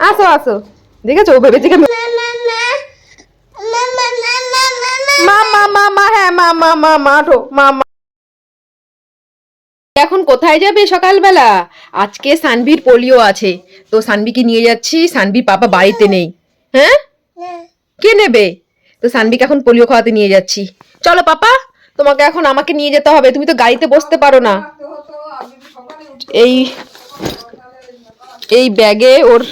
আসো আসো। দেখেছ? ও ভেবেছে কি মা হ্যাঁ এখন কোথায় যাবে সকালবেলা? আজকে সানভির পোলিও আছে। তো সানভিকে নিয়ে যাচ্ছি। সানভির পাপা বাড়িতে নেই। হ্যাঁ? কে নেবে? তো সানভিকে এখন পোলিও খাওয়াতে নিয়ে যাচ্ছি। চলো পাপা, তোমাকে এখন আমাকে নিয়ে যেতে হবে। তুমি তো গাড়িতে বসতে পারো না। এই এই ব্যাগে ওর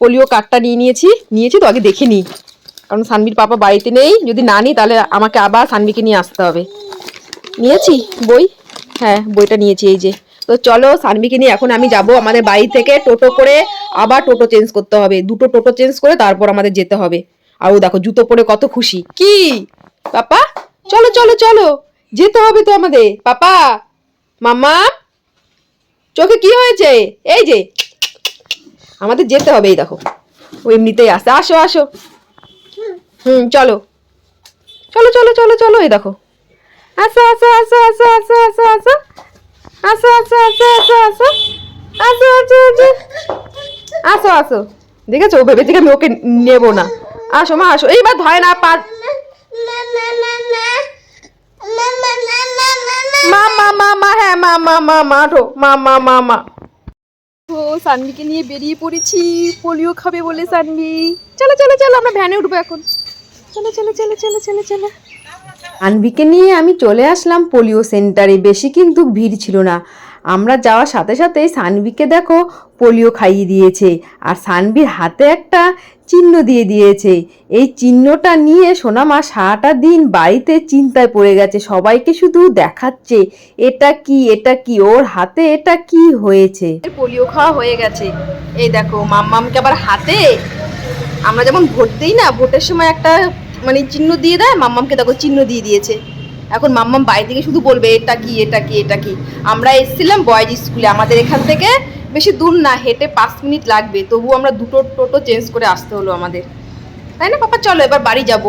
পোলিও কার্ডটা নিয়ে নিয়েছি নিয়েছি তো আগে দেখে নিই। কারণ সানবির পাপা বাড়িতে নেই, যদি না নিই তাহলে আমাকে আবার সানভিকে নিয়ে আসতে হবে। নিয়েছি বই? হ্যাঁ বইটা নিয়েছি এই যে। তো চলো সানভিকে নিয়ে এখন আমি যাব আমাদের বাড়ি থেকে টোটো করে, আবার টোটো চেঞ্জ করতে হবে। দুটো টোটো চেঞ্জ করে তারপর আমাদের যেতে হবে। আর ও দেখো জুতো পরে কত খুশি। কি? পাপা? চলো চলো চলো। যেতে হবে তো আমাদের। পাপা? মামা চোখে কি হয়েছে? এই যে আমাদের যেতে হবে, এই দেখো। ও এমনিতেই আসে আসো আসো। হুম, চলো। চলো চলো চলো চলো, এই দেখো। আসো আসো আসো আসো আসো আসো আসো। আসো আসো আসো আসো আসো। আসো আসো আসো। আসো আসো। দেখেছ? ও ভেবেছে আমি ওকে নেব না। আসো, মা, আসো। এইবার ধরে না, পা মা মা মা মা হ্যাঁ মা মা মা মা মা মা মা। ও, সানভিকে নিয়ে বেরিয়ে পড়েছি। পোলিও খাবে বলে সানভি। চলো চলো চলো, আমরা ভ্যানে উঠবো এখন। চলো চলো চলো চলো চলো চলো। আনভিকে নিয়ে আমি চলে আসলাম পোলিও সেন্টারে। বেশি কিন্তু ভিড় ছিল না। আমরা যাওয়ার সাথে সাথে সানভিকে দেখো পোলিও খাইয়ে দিয়েছে আর সানভির হাতে একটা চিহ্ন দিয়ে দিয়েছে। এই চিহ্নটা নিয়ে সোনামা সারাটা দিন বাড়িতে চিন্তায় পড়ে গেছে, সবাইকে শুধু দেখাচ্ছে, এটা কি এটা কি, ওর হাতে এটা কি হয়েছে? পোলিও খাওয়া হয়ে গেছে। এই দেখো, মাম্মামকে আবার হাতে? আমরা যেমন ভোট দিই না, ভোটের সময় একটা মানে চিহ্ন দিয়ে দেয়, মাম্মামকে দেখো চিহ্ন দিয়ে দিয়েছে। এখন মাম্মাম বাড়ি থেকে শুধু বলবে, এটা কি এটা কি এটা কি? আমরা এসেছিলাম বয়েজ স্কুলে আমাদের এখান থেকে বেশি দূর না, হেঁটে পাঁচ মিনিট লাগবে। তবু আমরা দুটো টোটো চেঞ্জ করে আসতে হলো আমাদের। তাই না, পাপা? চলো এবার বাড়ি যাব।